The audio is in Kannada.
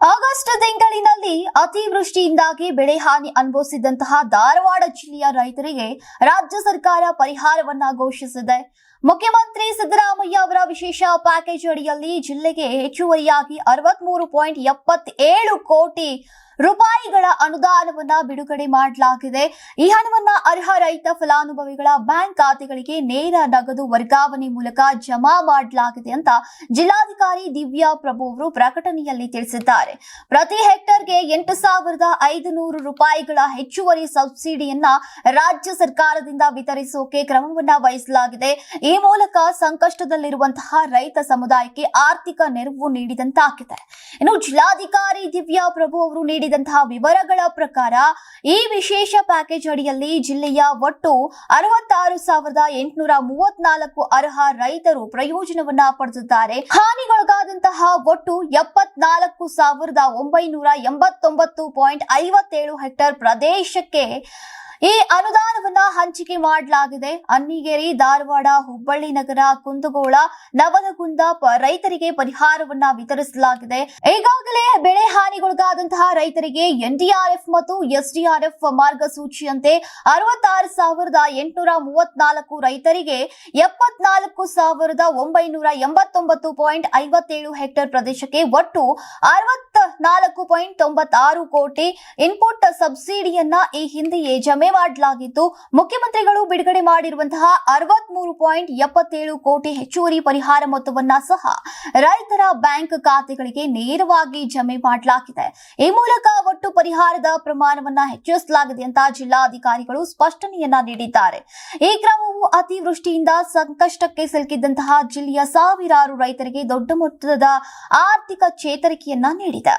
ಆಗಸ್ಟ್ ತಿಂಗಳಿನಲ್ಲಿ ಅತಿವೃಷ್ಟಿಯಿಂದಾಗಿ ಬೆಳೆ ಹಾನಿ ಅನುಭವಿಸಿದಂತಹ ಧಾರವಾಡ ಜಿಲ್ಲೆಯ ರೈತರಿಗೆ ರಾಜ್ಯ ಸರ್ಕಾರ ಪರಿಹಾರವನ್ನ ಘೋಷಿಸಿದೆ. ಮುಖ್ಯಮಂತ್ರಿ ಸಿದ್ದರಾಮಯ್ಯ ಅವರ ವಿಶೇಷ ಪ್ಯಾಕೇಜ್ ಅಡಿಯಲ್ಲಿ ಜಿಲ್ಲೆಗೆ ಹೆಚ್ಚುವರಿಯಾಗಿ ಅರವತ್ಮೂರು ಪಾಯಿಂಟ್ ಎಪ್ಪತ್ತೇಳು ಕೋಟಿ ರೂಪಾಯಿಗಳ ಅನುದಾನವನ್ನ ಬಿಡುಗಡೆ ಮಾಡಲಾಗಿದೆ. ಈ ಹಣವನ್ನ ಅರ್ಹ ರೈತ ಫಲಾನುಭವಿಗಳ ಬ್ಯಾಂಕ್ ಖಾತೆಗಳಿಗೆ ನೇರ ನಗದು ವರ್ಗಾವಣೆ ಮೂಲಕ ಜಮಾ ಮಾಡಲಾಗಿದೆ ಅಂತ ಜಿಲ್ಲಾಧಿಕಾರಿ ದಿವ್ಯಾ ಪ್ರಭು ಅವರು ಪ್ರಕಟಣೆಯಲ್ಲಿ ತಿಳಿಸಿದ್ದಾರೆ. ಪ್ರತಿ ಹೆಕ್ಟರ್ಗೆ ಎಂಟು ಸಾವಿರದ ಐದುನೂರು ರೂಪಾಯಿಗಳ ಹೆಚ್ಚುವರಿ ಸಬ್ಸಿಡಿಯನ್ನ ರಾಜ್ಯ ಸರ್ಕಾರದಿಂದ ವಿತರಿಸೋಕೆ ಕ್ರಮವನ್ನ ವಹಿಸಲಾಗಿದೆ. ಈ ಮೂಲಕ ಸಂಕಷ್ಟದಲ್ಲಿರುವಂತಹ ರೈತ ಸಮುದಾಯಕ್ಕೆ ಆರ್ಥಿಕ ನೆರವು ನೀಡಿದಂತಾಗಿದೆ. ಇನ್ನು ಜಿಲ್ಲಾಧಿಕಾರಿ ದಿವ್ಯಾ ಪ್ರಭು ಅವರು ನೀಡಿದಂತಹ ವಿವರಗಳ ಪ್ರಕಾರ ಈ ವಿಶೇಷ ಪ್ಯಾಕೇಜ್ ಅಡಿಯಲ್ಲಿ ಜಿಲ್ಲೆಯ ಒಟ್ಟು ಅರವತ್ತಾರು ಸಾವಿರದ ಎಂಟುನೂರ ಮೂವತ್ನಾಲ್ಕು ಅರ್ಹ ರೈತರು ಪ್ರಯೋಜನವನ್ನ ಪಡೆದಿದ್ದಾರೆ. ಹಾನಿಗೊಳಗಾದಂತಹ ಒಟ್ಟು ಎಪ್ಪತ್ನಾಲ್ಕು ಸಾವಿರದ ಒಂಬೈನೂರ ಎಂಬತ್ತೊಂಬತ್ತು ಪಾಯಿಂಟ್ ಐವತ್ತೇಳು ಹೆಕ್ಟೇರ್ ಪ್ರದೇಶಕ್ಕೆ ಈ ಅನುದಾನವನ್ನ ಹಂಚಿಕೆ ಮಾಡಲಾಗಿದೆ. ಅನ್ನಿಗೇರಿ, ಧಾರವಾಡ, ಹುಬ್ಬಳ್ಳಿ ನಗರ, ಕುಂದಗೋಳ ನವಲಗುಂದ ರೈತರಿಗೆ ಪರಿಹಾರವನ್ನ ವಿತರಿಸಲಾಗಿದೆ. ಈಗಾಗಲೇ ಬೆಳೆ ಹಾನಿಗೊಳಗಾದಂತಹ ರೈತರಿಗೆ ಎನ್ಡಿಆರ್ಎಫ್ ಮತ್ತು ಎಸ್ಡಿಆರ್ಎಫ್ ಮಾರ್ಗಸೂಚಿಯಂತೆ ಅರವತ್ತಾರು ಸಾವಿರದ ಎಂಟುನೂರ ಮೂವತ್ನಾಲ್ಕು ರೈತರಿಗೆ ಎಪ್ಪತ್ನಾಲ್ಕು ಸಾವಿರದ ಒಂಬೈನೂರ ಎಂಬತ್ತೊಂಬತ್ತು ಪಾಯಿಂಟ್ ಐವತ್ತೇಳು ಹೆಕ್ಟೇರ್ ಪ್ರದೇಶಕ್ಕೆ ಒಟ್ಟು ಅರವತ್ತ ನಾಲ್ಕು ಪಾಯಿಂಟ್ ತೊಂಬತ್ತಾರು ಕೋಟಿ ಇನ್ಪುಟ್ ಸಬ್ಸಿಡಿಯನ್ನ ಈ ಹಿಂದೆಯೇ ಜಮೆ ಮಾಡಲಾಗಿದ್ದು ಮುಖ್ಯಮಂತ್ರಿಗಳು ಬಿಡುಗಡೆ ಮಾಡಿರುವಂತಹ ಅರವತ್ಮೂರು ಪಾಯಿಂಟ್ ಎಪ್ಪತ್ತೇಳು ಕೋಟಿ ಹೆಚ್ಚುವರಿ ಪರಿಹಾರ ಮೊತ್ತವನ್ನ ಸಹ ರೈತರ ಬ್ಯಾಂಕ್ ಖಾತೆಗಳಿಗೆ ನೇರವಾಗಿ ಜಮೆ ಮಾಡಲಾಗಿದೆ. ಈ ಮೂಲಕ ಒಟ್ಟು ಪರಿಹಾರದ ಪ್ರಮಾಣವನ್ನ ಹೆಚ್ಚಿಸಲಾಗಿದೆ ಅಂತ ಜಿಲ್ಲಾಧಿಕಾರಿಗಳು ಸ್ಪಷ್ಟನೆಯನ್ನ ನೀಡಿದ್ದಾರೆ. ಈ ಕ್ರಮವು ಅತಿವೃಷ್ಟಿಯಿಂದ ಸಂಕಷ್ಟಕ್ಕೆ ಸಿಲುಕಿದ್ದಂತಹ ಜಿಲ್ಲೆಯ ಸಾವಿರಾರು ರೈತರಿಗೆ ದೊಡ್ಡ ಮೊತ್ತದ ಆರ್ಥಿಕ ಚೇತರಿಕೆಯನ್ನ ನೀಡಿದೆ.